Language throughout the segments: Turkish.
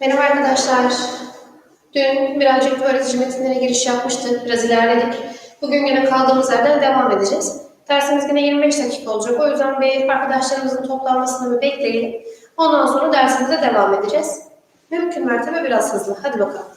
Merhaba arkadaşlar. Dün birazcık öğretici metinlere giriş yapmıştık. Biraz ilerledik. Bugün yine kaldığımız yerden devam edeceğiz. Dersimiz yine 25 dakika olacak. O yüzden bir arkadaşlarımızın toplanmasını bir bekleyelim. Ondan sonra dersimize devam edeceğiz. Mümkün mertebe biraz hızlı. Hadi bakalım.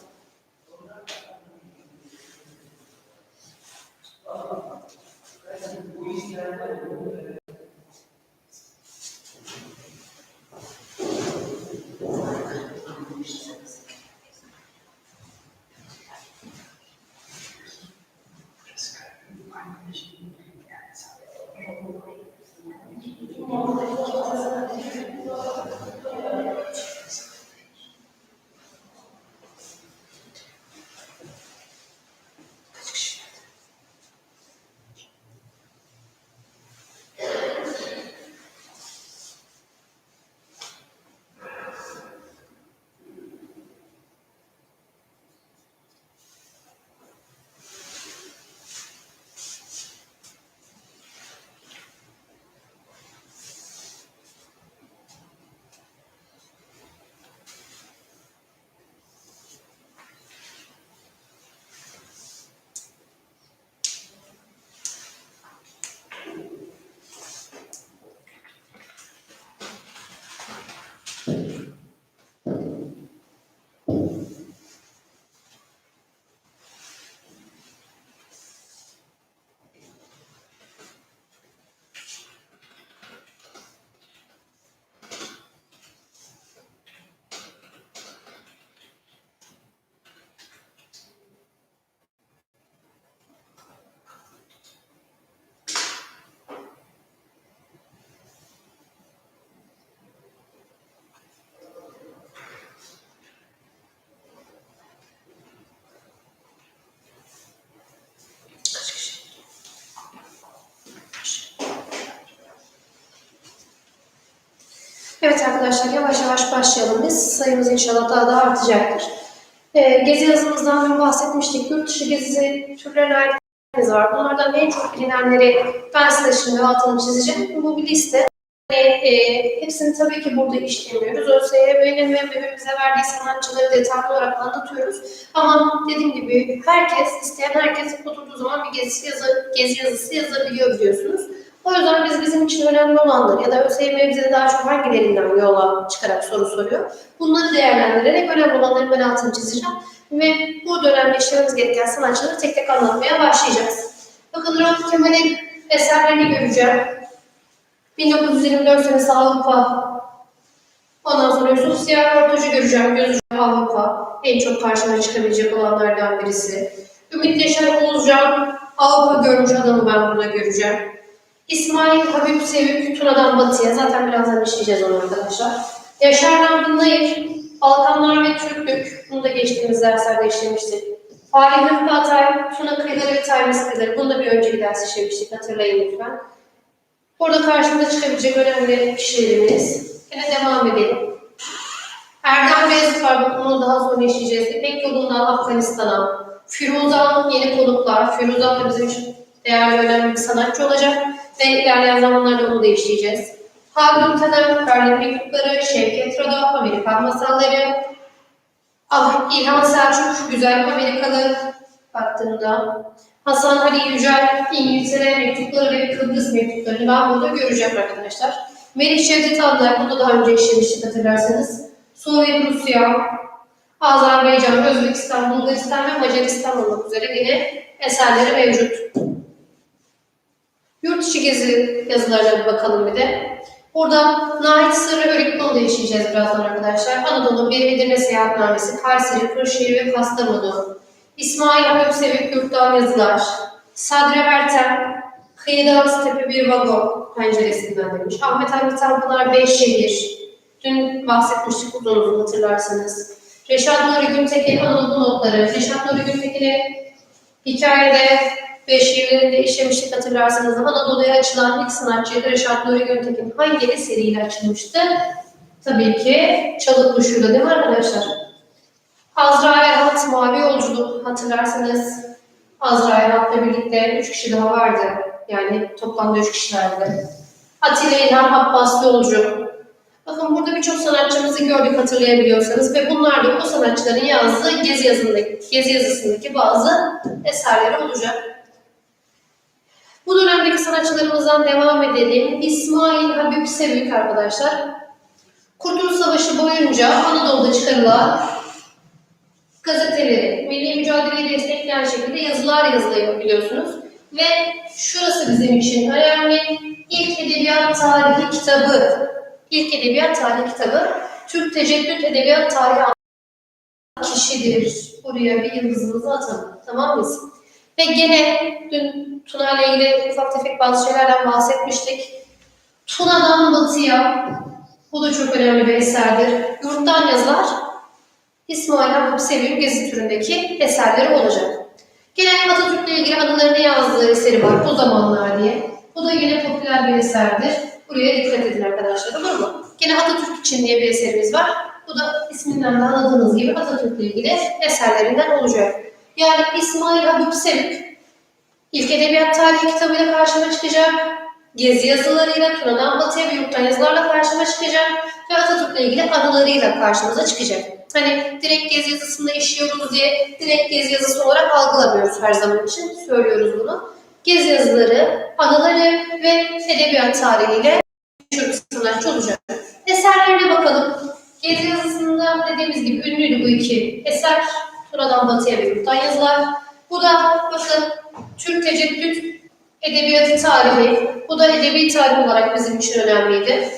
Evet arkadaşlar yavaş yavaş başlayalım biz. Sayımız inşallah daha da artacaktır. Ee, gezi yazımızdan dün bahsetmiştik. Yurt dışı gezi türlerine ait var. Bunlardan en çok bilinenleri ben size şimdi altını çizeceğim. Bu bir liste. Yani, e, hepsini tabii ki burada işlemiyoruz. ÖSYM'nin ve birbirimize verdiği sanatçıları detaylı olarak anlatıyoruz. Ama dediğim gibi herkes, isteyen herkes oturduğu zaman bir gezi, yazı, gezi yazısı yazabiliyor biliyorsunuz. O yüzden biz bizim için önemli olanları ya da ÖSYM bize daha çok hangilerinden yola çıkarak soru soruyor. Bunları değerlendirerek önemli olanları ben altını çizeceğim. Ve bu dönemde işlememiz gereken sanatçıları tek tek anlatmaya başlayacağız. Bakın Rauf Kemal'in eserlerini göreceğim. 1924 senesi Avrupa. Ondan sonra Yusuf Siyah Ortacı göreceğim. Gözcü Avrupa. En çok karşıma çıkabilecek olanlardan birisi. Ümit Yaşar Oğuzcan Avrupa görmüş adamı ben burada göreceğim. İsmail Habib Sevik Tuna'dan Batı'ya. Zaten birazdan işleyeceğiz onu arkadaşlar. Yaşar Namlı Nayır, Balkanlar ve Türklük. Bunu da geçtiğimiz derslerde işlemiştik. Fahri Rıfkı Atay, Tuna kıyıları ve Termis kıyıları. Bunu da bir önceki ders işlemiştik. Hatırlayın lütfen. Burada karşımıza çıkabilecek önemli kişilerimiz. Yine devam edelim. Erdem Beyazıt var. Bunu daha sonra işleyeceğiz. İpek yolundan Afganistan'a. Firuzan yeni konuklar. Firuzan da bizim için değerli önemli bir sanatçı olacak. Ve ilerleyen zamanlarda onu da işleyeceğiz. Haldun Taner, Mektupları, Şevket Rada, Amerikan Masalları, Ah, İlhan Selçuk, Güzel Amerikalı baktığımda, Hasan Ali Yücel, İngiltere mektupları ve Kıbrıs mektuplarını ben burada göreceğim arkadaşlar. Melih Cevdet Anlar, bunu da daha önce işlemiştik hatırlarsanız. Sovyet Rusya, Azerbaycan, Özbekistan, Bulgaristan ve Macaristan olmak üzere yine eserleri mevcut. Yurt içi gezi yazılarına bir bakalım bir de. Burada Nait Örükman'ı da işleyeceğiz birazdan arkadaşlar. Anadolu Bir Edirne Seyahatnamesi, Kayseri, Kırşehir ve Kastamonu. İsmail Habib Sevik Yurttan Yazılar. Sadre Ertem, Kıyıdan Stepe Bir Vagon penceresinden demiş. Ahmet Hamdi Tanpınar Beyşehir. Dün bahsetmiştik uzun uzun hatırlarsanız. Reşat Nuri Güntekin Anadolu Notları. Reşat Nuri Güntekin'i hikayede ve şiirlerinde işlemiştik hatırlarsanız Anadolu'ya açılan ilk sanatçıydı Reşat Nuri Güntekin. Hangi eseriyle açılmıştı? Tabii ki Çalık Kuşu'yla değil mi arkadaşlar? Azra Erhat Mavi Yolculuk hatırlarsanız Azra Erhat'la birlikte üç kişi daha vardı. Yani toplamda üç kişilerdi. Atilla İlhan Abbas Yolcu. Bakın burada birçok sanatçımızı gördük hatırlayabiliyorsanız ve bunlar da o sanatçıların yazdığı gezi yazısındaki, gezi yazısındaki bazı eserleri olacak. Bu dönemdeki sanatçılarımızdan devam edelim. İsmail Habib Sevük arkadaşlar. Kurtuluş Savaşı boyunca Anadolu'da çıkarılan gazeteleri, milli mücadeleyi destekleyen şekilde yazılar yazılıyor biliyorsunuz. Ve şurası bizim için önemli. İlk edebiyat tarihi kitabı, ilk edebiyat tarihi kitabı Türk Teceddüt Edebiyat Tarihi kişidir. Buraya bir yıldızımızı atalım. Tamam mıyız? Ve gene dün Tuna ile ilgili ufak tefek bazı şeylerden bahsetmiştik. Tuna'dan batıya, bu da çok önemli bir eserdir. Yurttan yazılar İsmail Hakkı Sevim gezi türündeki eserleri olacak. Gene Atatürk'le ilgili anılarını yazdığı eseri var o zamanlar diye. Bu da yine popüler bir eserdir. Buraya dikkat edin arkadaşlar olur mu? Gene Atatürk için diye bir eserimiz var. Bu da isminden de anladığınız gibi Atatürk'le ilgili eserlerinden olacak. Yani İsmail Habib Sevim İlk Edebiyat Tarihi kitabıyla karşıma çıkacak. Gezi yazılarıyla, Tuna'dan Batı'ya ve yurttan yazılarla karşıma çıkacak. Ve Atatürk'le ilgili anılarıyla karşımıza çıkacak. Hani direkt gezi yazısında işliyoruz diye direkt gezi yazısı olarak algılamıyoruz her zaman için. Söylüyoruz bunu. Gezi yazıları, anıları ve edebiyat tarihiyle meşhur sanatçı olacak. Eserlerine bakalım. Gezi yazısında dediğimiz gibi ünlüydü bu iki eser. Tuna'dan Batı'ya ve yurttan yazılar. Bu da bakın Türk Teceddüt Edebiyatı Tarihi. Bu da edebi tarih olarak bizim için önemliydi.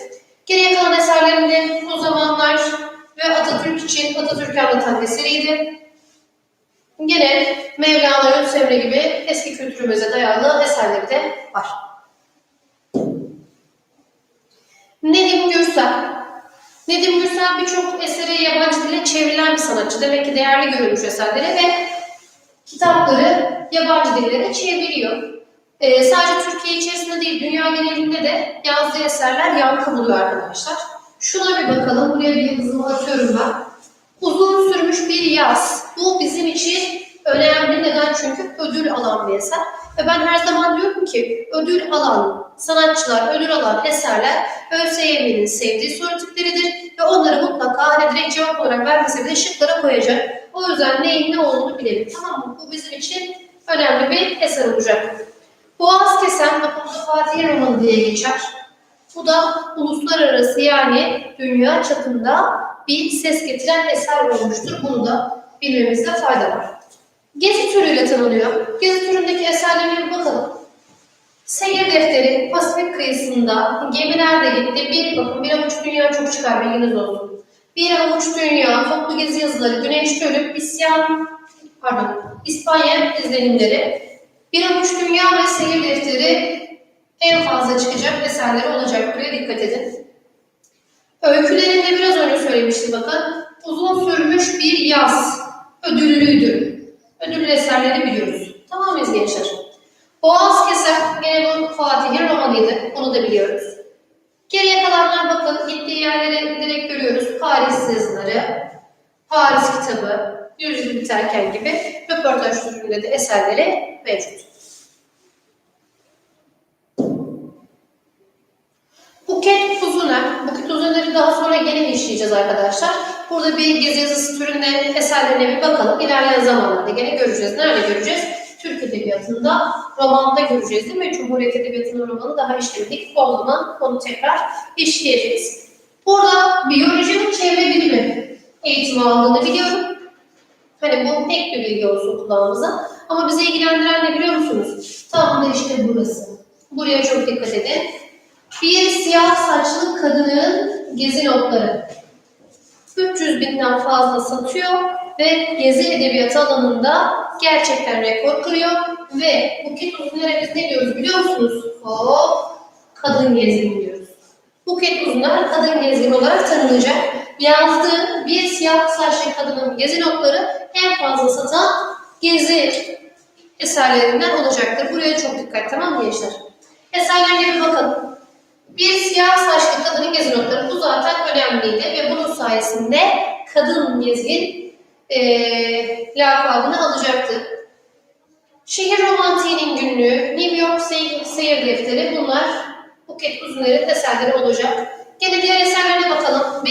Geriye kalan eserlerinde o zamanlar ve Atatürk için Atatürk'ü anlatan eseriydi. Gene Mevlana Yunus gibi eski kültürümüze dayalı eserleri de var. Nedim Gürsel. Nedim Gürsel birçok eseri yabancı dile çevrilen bir sanatçı. Demek ki değerli görülmüş eserleri ve kitapları yabancı dillere çeviriyor. Ee, sadece Türkiye içerisinde değil, dünya genelinde de yazdığı eserler yankı buluyor arkadaşlar. Şuna bir bakalım, buraya bir yıldızımı atıyorum ben. Uzun sürmüş bir yaz. Bu bizim için önemli. Neden? Çünkü ödül alan bir eser. Ve ben her zaman diyorum ki ödül alan sanatçılar, ödül alan eserler ÖSYM'nin sevdiği soru tipleridir. Ve onları mutlaka hani direkt cevap olarak vermese bile şıklara koyacak. O yüzden neyin ne olduğunu bilelim. Tamam mı? Bu bizim için önemli bir eser olacak. Boğaz Kesen Akıllı Fatih romanı diye geçer. Bu da uluslararası yani dünya çapında bir ses getiren eser olmuştur. Bunu da bilmemizde fayda var. Gezi türüyle tanınıyor. Gezi türündeki eserlerine bir bakalım. Seyir defteri Pasifik kıyısında gemiler de gitti. Bir bakın bir avuç dünya çok çıkar bilginiz olsun. Bir avuç dünya, toplu gezi yazıları, güneş çölü, isyan, pardon, İspanya izlenimleri, bir avuç dünya ve seyir defteri en fazla çıkacak eserleri olacak. Buraya dikkat edin. Öykülerinde biraz önce söylemiştim bakın. Uzun sürmüş bir yaz. Ödüllüydü. Ödüllü eserleri biliyoruz. Tamam mıyız gençler? Boğaz Keser, gene bu Fatih'in romanıydı. Onu da biliyoruz. Geriye kalanlar bakın gittiği yerleri direkt görüyoruz. Paris yazıları, Paris kitabı, Yüzyıl biterken gibi röportaj türünde de eserleri mevcut. Buket Uzuner. Buket Uzuner'i daha sonra gene işleyeceğiz arkadaşlar. Burada bir gezi yazısı türünde eserlerine bir bakalım. İlerleyen zamanlarda gene göreceğiz. Nerede göreceğiz? Türk Edebiyatı'nda, romanda göreceğiz değil mi? Cumhuriyet Edebiyatı'nın romanı daha işledik. O zaman onu tekrar işleyeceğiz. Burada biyoloji ve çevre bilimi eğitimi aldığını biliyorum. Hani bu tek bir bilgi olsun kulağımıza. Ama bizi ilgilendiren ne biliyor musunuz? Tam da işte burası. Buraya çok dikkat edin. Bir siyah saçlı kadının gezi notları. 300 binden fazla satıyor ve gezi edebiyatı alanında gerçekten rekor kırıyor ve Buket Uzuner'e biz ne diyoruz biliyor musunuz? Hop, kadın gezgin diyoruz. Buket Uzuner kadın gezgin olarak tanınacak. Yazdığı bir siyah saçlı kadının gezi notları en fazla satan gezi eserlerinden olacaktır. Buraya çok dikkat tamam mı gençler? Eserlerine bir bakalım. Bir siyah saçlı kadının gezi notları bu zaten önemliydi ve bunun sayesinde kadın gezgin e, lakabını alacaktı. Şehir romantiğinin günlüğü, New York seyir, seyir defteri bunlar Buket Uzuner'in eserleri olacak. Gene diğer eserlerine bakalım.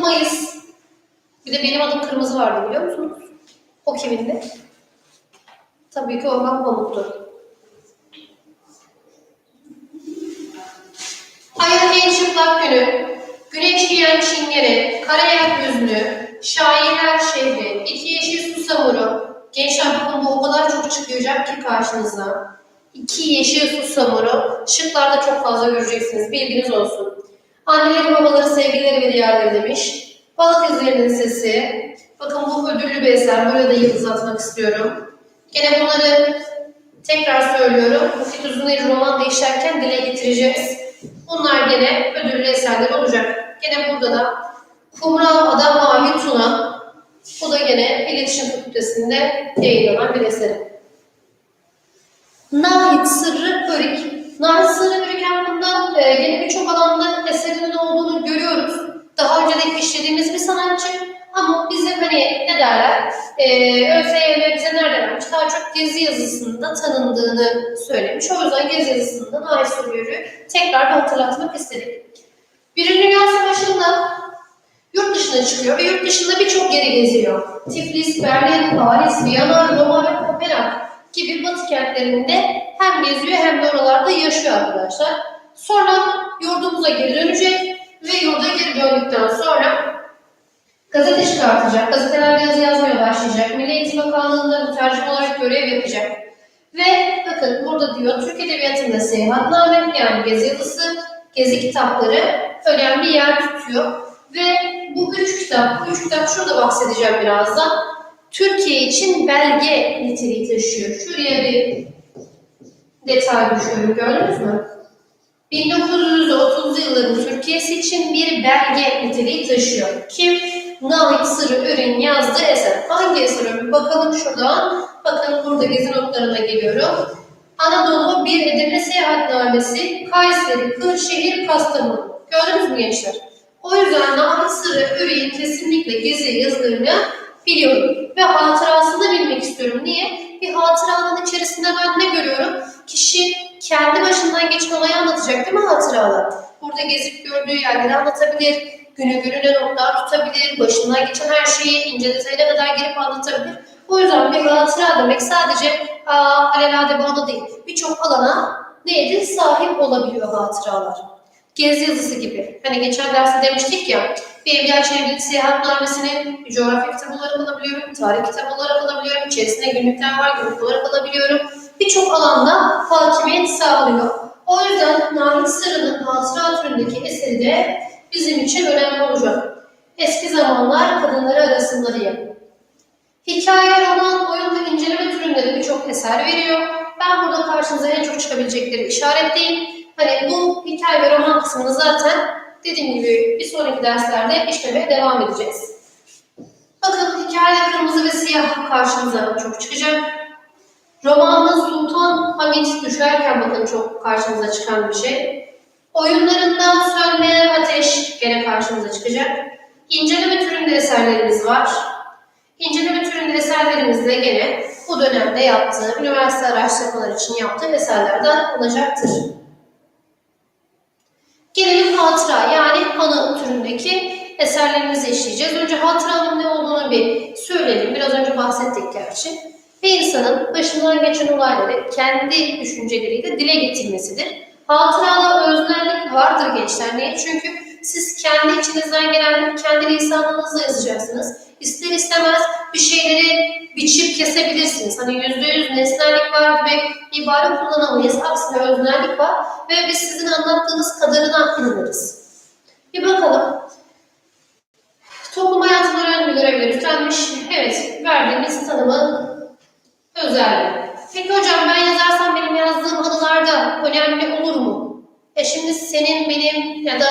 Mayıs. Bir de benim adım Kırmızı vardı biliyor musunuz? O kimindi? Tabii ki Orhan Pamuk'tu. Ayın en çıplak günü, güneş yiyen çingene, karayak yüzlü, şairler şehri, iki yeşil susamuru. Gençler bakın bu o kadar çok çıkacak ki karşınıza. İki yeşil susamuru, şıklarda çok fazla göreceksiniz, bilginiz olsun. Anneleri, babaları, sevgileri ve diğerleri demiş. Balık izlerinin sesi. Bakın bu ödüllü bir eser, buraya da yıldız atmak istiyorum. Gene bunları tekrar söylüyorum. Müfit Uzuneri roman değişerken dile getireceğiz. Bunlar gene ödüllü eserler olacak. Gene burada da Kumral Adam Mavi Tuna. Bu da gene İletişim Fakültesi'nde yayınlanan bir eseri. Nahit Sırrı Örik. Nahit Sırrı Örik hakkında e, gene birçok alanda eserinin olduğunu görüyoruz. Daha önce de işlediğimiz bir sanatçı ama bizim hani ne derler, e, ÖSYM bize nerede vermiş? Daha çok gezi yazısında tanındığını söylemiş. O yüzden gezi yazısında Nahit Sırrı Örik'i tekrar hatırlatmak istedik. Birinci Dünya Savaşı'nda yurt dışına çıkıyor ve yurt dışında birçok yeri geziyor. Tiflis, Berlin, Paris, Viyana, Roma ve Kopenhag gibi batı kentlerinde hem geziyor hem de oralarda yaşıyor arkadaşlar. Sonra yurdumuza geri dönecek ve yurda geri döndükten sonra gazete çıkartacak, gazetelerde yazı yazmaya başlayacak, Milli Eğitim Bakanlığı'nda mütercim olarak görev yapacak. Ve bakın burada diyor Türk Edebiyatı'nda seyahatname yani gezi yazısı, gezi kitapları önemli yer tutuyor. Ve bu üç kitap, bu üç kitap şurada bahsedeceğim birazdan. Türkiye için belge niteliği taşıyor. Şuraya bir detay düşüyorum gördünüz mü? 1930'lu yılların Türkiye'si için bir belge niteliği taşıyor. Kim? Nahit Sırrı Ürün yazdığı eser. Hangi eser? Bir bakalım şuradan. Bakın burada gezi notlarına geliyorum. Anadolu bir Edirne seyahatnamesi, Kayseri, Kırşehir, Kastamonu. Gördünüz mü gençler? O yüzden Nahit Sırrı Ürün kesinlikle gezi yazılarını biliyorum. Ve hatırasını bilmek istiyorum. Niye? Bir hatıranın içerisinde ben ne görüyorum? Kişi kendi başından geçen olayı anlatacak değil mi hatıralar? Burada gezip gördüğü yerleri anlatabilir, günü gününe notlar tutabilir, başından geçen her şeyi ince detayına kadar girip anlatabilir. O yüzden bir hatıra demek sadece aa, alelade bağlı değil. Birçok alana neydi? Sahip olabiliyor hatıralar. Gezi yazısı gibi. Hani geçen derste demiştik ya, bir Evliya Çelebi'nin seyahatnamesini coğrafya kitabı olarak alabiliyorum, tarih kitabı olarak alabiliyorum, içerisinde günlükler var, günlük olarak alabiliyorum. Birçok alanda hakimiyet sağlıyor. O yüzden Nahit Sırrı'nın hatıra türündeki eseri de bizim için önemli olacak. Eski zamanlar kadınları arasında diye. Hikaye, roman, oyun ve inceleme türünde de birçok eser veriyor. Ben burada karşınıza en çok çıkabilecekleri işaretleyeyim. Hani bu hikaye ve roman kısmını zaten dediğim gibi bir sonraki derslerde işlemeye devam edeceğiz. Bakın hikayede kırmızı ve siyah karşımıza çok çıkacak. Romanda Sultan Hamit düşerken bakın çok karşımıza çıkan bir şey. Oyunlarından Sönmeyen Ateş gene karşımıza çıkacak. İnceleme türünde eserlerimiz var. İnceleme türünde eserlerimizde gene bu dönemde yaptığı, üniversite araştırmaları için yaptığı eserlerden olacaktır. Gelelim hatıra yani anı türündeki eserlerimizi işleyeceğiz. Önce hatıranın ne olduğunu bir söyleyelim. Biraz önce bahsettik gerçi. Bir insanın başından geçen olayları kendi düşünceleriyle dile getirmesidir. Hatırada öznellik vardır gençler. Niye? Çünkü siz kendi içinizden gelen kendi lisanınızla yazacaksınız. İster istemez bir şeyleri biçip kesebilirsiniz. Hani yüzde yüz nesnellik var gibi ibare kullanamayız. Aksine öznellik var ve biz sizin anlattığınız kadarına inanırız. Bir bakalım. Toplum hayatında önemli görevler üstlenmiş. Evet, verdiğimiz tanımı özelliği. Peki hocam ben yazarsam benim yazdığım anılarda önemli olur mu? E şimdi senin, benim ya da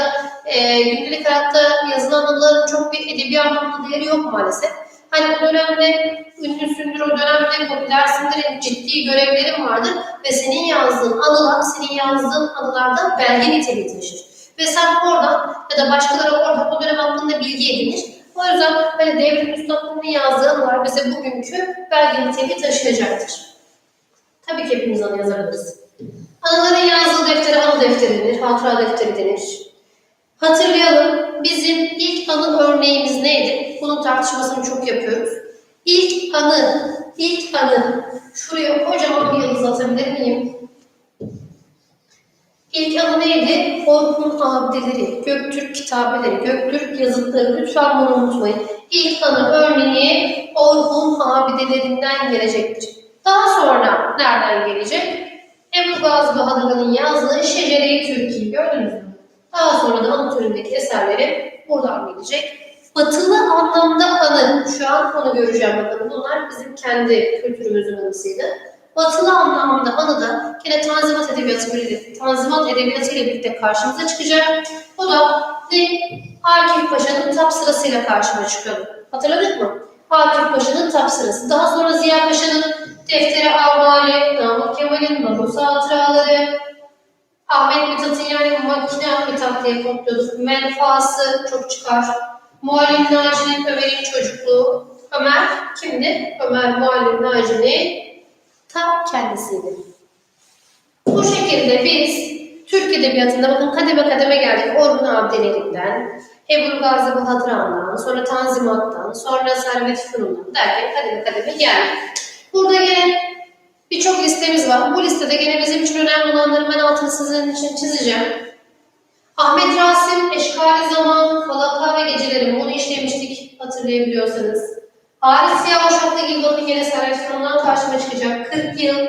e, gündelik hayatta yazılan anıların çok bir edebi anlamda değeri yok maalesef. Hani o dönemde ünlüsündür, o dönemde popülersindir, ciddi görevlerin vardır ve senin yazdığın anılar, senin yazdığın anılardan belge niteliği taşır. Ve sen oradan ya da başkaları orada o dönem hakkında bilgi edinir. O yüzden hani devrim üstadının yazdığı anılar bize bugünkü belge niteliği taşıyacaktır. Tabii ki hepimiz anı yazabiliriz. Anıların yazdığı defteri anı defteri denir, hatıra defteri denir. Hatırlayalım, bizim ilk anı örneğimiz bunun tartışmasını çok yapıyoruz. İlk anı, ilk anı. Şuraya kocaman bir yıldız atabilir miyim? İlk adı neydi? Orhun abideleri, Göktürk kitabeleri, Göktürk yazıtları. Lütfen bunu unutmayın. İlk anı örneği Orhun abidelerinden gelecektir. Daha sonra nereden gelecek? Ebu Gazi Bahadır'ın yazdığı Şecere-i Türkiye gördünüz mü? Daha sonra da anı türündeki eserleri buradan gelecek. Batılı anlamda anı, şu an onu göreceğim bakalım. Bunlar bizim kendi kültürümüzün anısıydı. Batılı anlamda anı da yine Tanzimat Edebiyatı ile Tanzimat Edebiyatı ile birlikte karşımıza çıkacak. O da ne? Akif Paşa'nın tap sırasıyla karşıma çıkıyor. Hatırladık mı? Akif Paşa'nın tap sırası. Daha sonra Ziya Paşa'nın Defteri Avali, Namık Kemal'in Barus Hatıraları, Ahmet Mithat'ın yani makine Mithat diye kodluyorduk. Menfaası çok çıkar. Muallim Naci'nin Ömer'in çocukluğu. Ömer kimdi? Ömer Muallim Naci'nin ta kendisiydi. Bu şekilde biz Türk Edebiyatı'nda bakın kademe kademe geldik. Orhun Abdelerinden, Ebru Gazi Bahadır sonra Tanzimat'tan, sonra Servet Fünun'dan derken kademe kademe geldik. Burada gene birçok listemiz var. Bu listede gene bizim için önemli olanları ben altını sizin için çizeceğim. Ahmet Rasim, Eşkali Zaman, Falaka ve Gecelerim bunu işlemiştik hatırlayabiliyorsanız. Yavaşaklı gibi bakın yine Servet Fünun'dan karşıma çıkacak. 40 yıl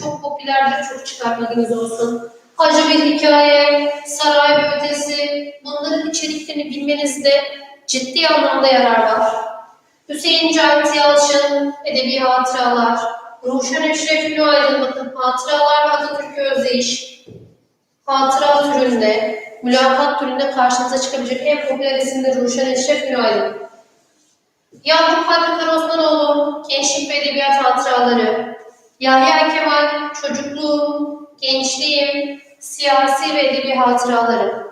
çok popülerdir, çok çıkar bilginiz olsun. Acı bir hikaye, saray ve ötesi, bunların içeriklerini bilmenizde ciddi anlamda yarar var. Hüseyin Cahit Yalçın, Edebi Hatıralar, Ruşen Eşref Ünlü Aydın, bakın Hatıralar ve Atatürk Özdeyiş, Hatıra türünde, mülakat türünde karşınıza çıkabilecek en popüler isim de Ruşen Eşref Ünlü Aydın. Yakup Hakkı Karosmanoğlu, Gençlik ve Edebiyat Hatıraları, Yahya Kemal, Çocukluğum, Gençliğim, Siyasi ve Edebi Hatıraları,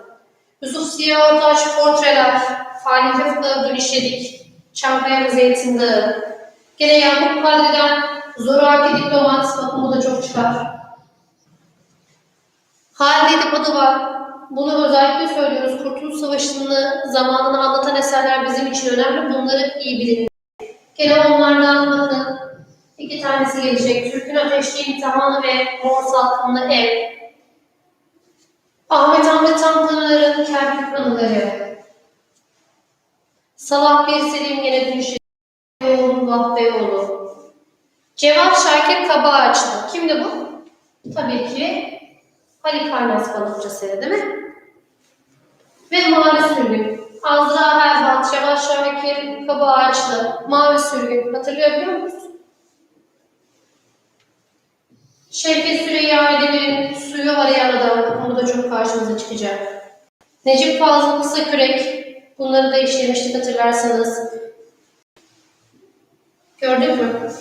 Yusuf Ziya Ortaç, Portreler, Fahri Rıfkı Gülüşedik, Çankaya ve Zeytin Dağı, gene Yakup Kadri'den Zoraki Diplomat, bakın bu da çok çıkar. Halide var. Bunu özellikle söylüyoruz. Kurtuluş Savaşı'nı, zamanını anlatan eserler bizim için önemli. Bunları iyi bilin. Gene onlardan bakın. İki tanesi gelecek. Türk'ün Ateşli İmtihanı ve Mor Salkımlı Ev. Ahmet Hamdi Tanpınar'ın Kerkük Anıları. Salah Bir Selim gene Düşün. Beyoğlu Vahbeyoğlu. Cevat Şakir Kabağaçlı. Kimdi bu? Tabii ki Halil Karnas Balıkçısı'ydı değil mi? Ve Mavi Sürgün. Azra Erbat, Cevat Şakir Kabağaçlı, Mavi Sürgün. Hatırlayabiliyor musunuz? Şevket Süreyya Edemir'in Suyu Arayan Adam. Bunu da çok karşımıza çıkacak. Necip Fazıl Kısakürek. Bunları da işlemiştik hatırlarsanız. Gördün mü?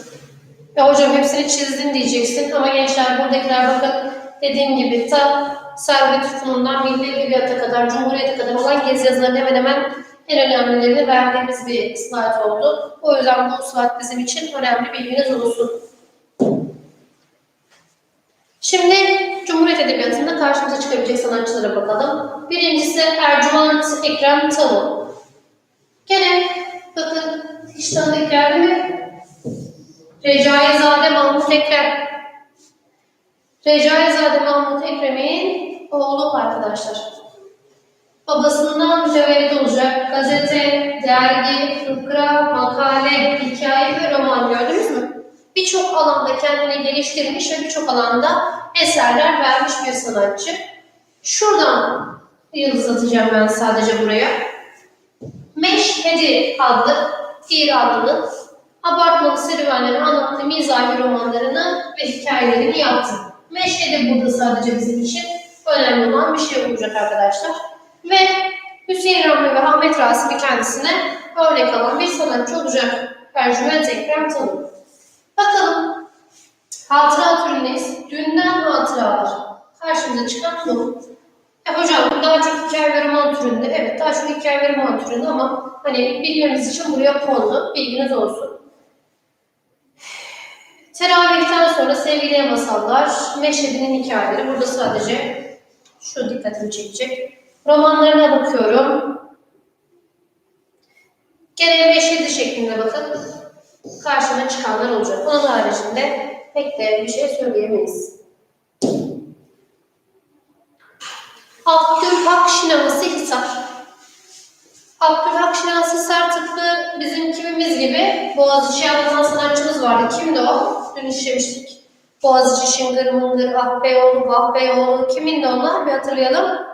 Ya hocam hepsini çizdin diyeceksin ama gençler buradakiler bakın dediğim gibi ta Servet Fünun'dan Milli Edebiyat'a kadar, Cumhuriyet'e kadar olan gezi yazılarının hemen hemen en önemlilerini verdiğimiz bir slide oldu. O yüzden bu slide bizim için önemli bilginiz olsun. Şimdi Cumhuriyet Edebiyatı'nda karşımıza çıkabilecek sanatçılara bakalım. Birincisi Ercüment Ekrem Tavu. Gene bakın hiç tanıdık geldi mi? Recaizade Mahmut Ekrem. Recaizade Mahmut Ekrem'in oğlu arkadaşlar. Babasından mütevellit olacak gazete, dergi, fıkra, makale, hikaye ve roman gördünüz mü? Birçok alanda kendini geliştirmiş ve birçok alanda eserler vermiş bir sanatçı. Şuradan yıldız atacağım ben sadece buraya. Meşhedi adlı İranlı'nın abartmalı serüvenleri anlattığı mizahi romanlarını ve hikayelerini yaptı. Meşhedi burada sadece bizim için önemli olan bir şey olacak arkadaşlar. Ve Hüseyin Rahmi ve Ahmet Rasim'i kendisine örnek alan bir sanatçı olacak. Ercüment Ekrem Tanım. Bakalım hatıra türündeyiz. Dünden hatıralar. Karşımıza çıkan bu. E hocam daha çok hikaye ve roman türünde. Evet daha çok hikaye ve roman türünde ama hani bilmemiz için buraya kondu. Bilginiz olsun. Teravihten sonra sevgiliye masallar, Meşhedi'nin hikayeleri. Burada sadece şu dikkatimi çekecek. Romanlarına bakıyorum. Gene 5 7 şeklinde bakın karşına çıkanlar olacak. Onun haricinde pek de bir şey söyleyemeyiz. Abdülhak Şinası Hisar. Abdülhak Şinası Hisar tıpkı bizim kimimiz gibi Boğaziçi anlatan sanatçımız vardı. Kimdi o? Dün işlemiştik. Boğaziçi Şıngır Mıngır, Ah Beyoğlu, Vah Beyoğlu. Kimindi onlar? Bir hatırlayalım.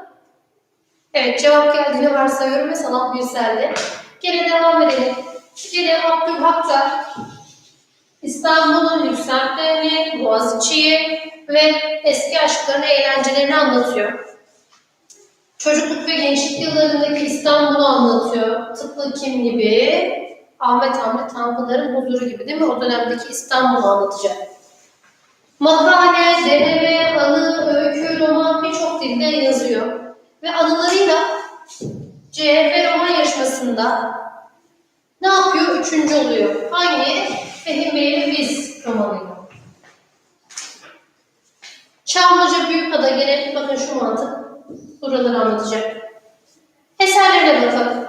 Evet cevap geldiğini varsayıyorum ve sanat bilseldi. Gene devam edelim. Gene Abdülhak İstanbul'un yükseltlerini, Boğaziçi'yi ve eski aşklarını, eğlencelerini anlatıyor. Çocukluk ve gençlik yıllarındaki İstanbul'u anlatıyor. Tıpkı kim gibi? Ahmet Hamdi Tanpınar'ın huzuru gibi değil mi? O dönemdeki İstanbul'u anlatacak. Makale, deneme, anı, öykü, roman birçok dilde yazıyor. Ve anılarıyla CHP roman yarışmasında ne yapıyor? Üçüncü oluyor. Hangi? Fehim Bey'in Biz romanıyla. Çamlıca Büyükada gene bakın şu mantık buraları anlatacak. Eserlerine bakalım.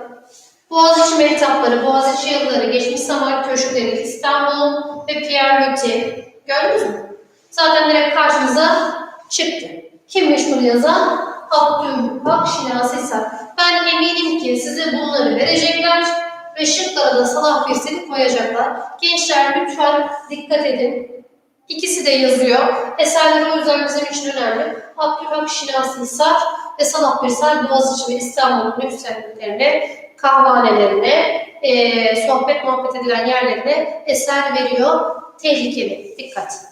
Boğaziçi Mehtapları, Boğaziçi Yılları, Geçmiş Zaman Köşkleri, İstanbul ve Pierre Loti. Gördünüz mü? Zaten direkt karşımıza çıktı. Kimmiş bunu yazan? Abdülhak Şinasi. Ben eminim ki size bunları verecekler ve şıklara da Salah Birsel'i koyacaklar. Gençler lütfen dikkat edin. İkisi de yazıyor. Eserleri o yüzden bizim için önemli. Abdülhak Şinasi Hisar ve Salah Birsel Boğaziçi ve İstanbul'un yükselttiklerine, kahvanelerine, e, sohbet muhabbet edilen yerlerine eser veriyor. Tehlikeli. Dikkat.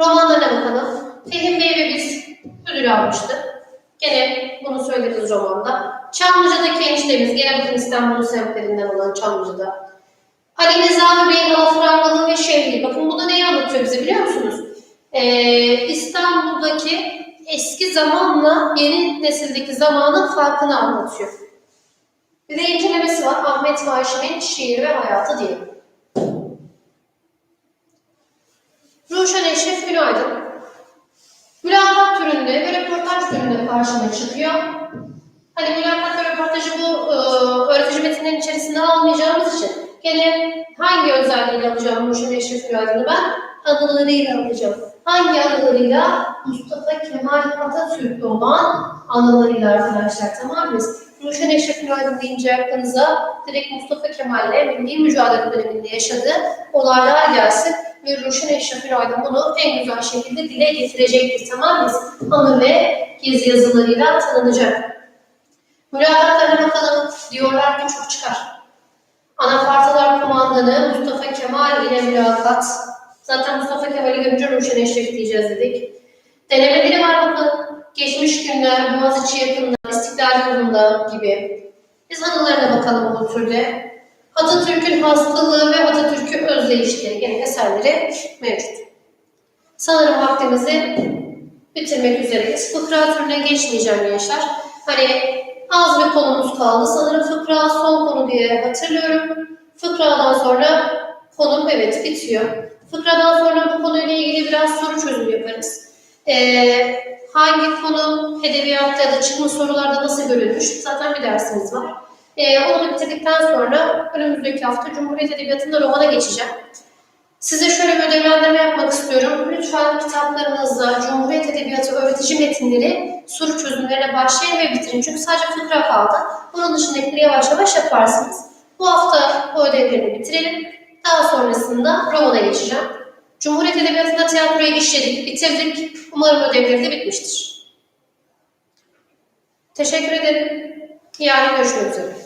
Romanlarına bakalım. Fehim Bey ve biz ödül almıştı. Gene bunu söyleriz romanda. Çamlıca'daki eniştemiz, gene bakın İstanbul'un semtlerinden olan Çamlıca'da. Ali Nizami Bey'in Alafrangalı ve Şehri. Bakın bu da neyi anlatıyor bize biliyor musunuz? Ee, İstanbul'daki eski zamanla yeni nesildeki zamanın farkını anlatıyor. Bir de incelemesi var. Ahmet Haşim'in Şiir ve Hayatı diye. Ruşen Eşref Günaydın. Mülakat türünde ve röportaj türünde karşıma çıkıyor. Hani mülakat ve röportajı bu e, öğretici metinlerin içerisinde almayacağımız için gene hangi özelliğiyle alacağım Ruşen Eşref Günaydın'ı ben? Anılarıyla alacağım. Hangi anılarıyla? Mustafa Kemal Atatürk'te olan anılarıyla arkadaşlar tamam mı? Ruşen Eşref Günaydın deyince aklınıza direkt Mustafa Kemal'le milli mücadele döneminde yaşadığı olaylar gelsin ve Ruşen Eşref Günaydın bunu en güzel şekilde dile getirecektir tamam mı? Anı ve gezi yazılarıyla tanınacak. Mülakatlarına bakalım. Diyorlar ki çok çıkar. Anafartalar kumandanı Mustafa Kemal ile mülakat. Zaten Mustafa Kemal'i görünce Ruşen Eşref diyeceğiz dedik. Denemeleri var bakın. Geçmiş günler, Boğaziçi yakında, İstiklal yolunda gibi. Biz anılarına bakalım bu türde. Atatürk'ün hastalığı ve Atatürk'ü özleyişleri gene eserleri mevcut. Sanırım vaktimizi bitirmek üzereyiz. Fıkra türüne geçmeyeceğim gençler. Hani az bir konumuz kaldı. Sanırım fıkra son konu diye hatırlıyorum. Fıkradan sonra konum evet bitiyor. Fıkradan sonra bu konuyla ilgili biraz soru çözümü yaparız. Ee, hangi konu edebiyatta ya da çıkma sorularda nasıl görülmüş? Zaten bir dersimiz var. Ee, onu bitirdikten sonra önümüzdeki hafta Cumhuriyet Edebiyatı'nda romana geçeceğim. Size şöyle bir ödevlendirme yapmak istiyorum. Lütfen kitaplarınızda Cumhuriyet Edebiyatı öğretici metinleri soru çözümlerine başlayın ve bitirin. Çünkü sadece fıkra kaldı. Bunun dışındakileri yavaş yavaş yaparsınız. Bu hafta bu ödevleri bitirelim. Daha sonrasında romana geçeceğim. Cumhuriyet Edebiyatı'nda tiyatroyu işledik, bitirdik. Umarım ödevleri de bitmiştir. Teşekkür ederim. Yarın görüşmek üzere.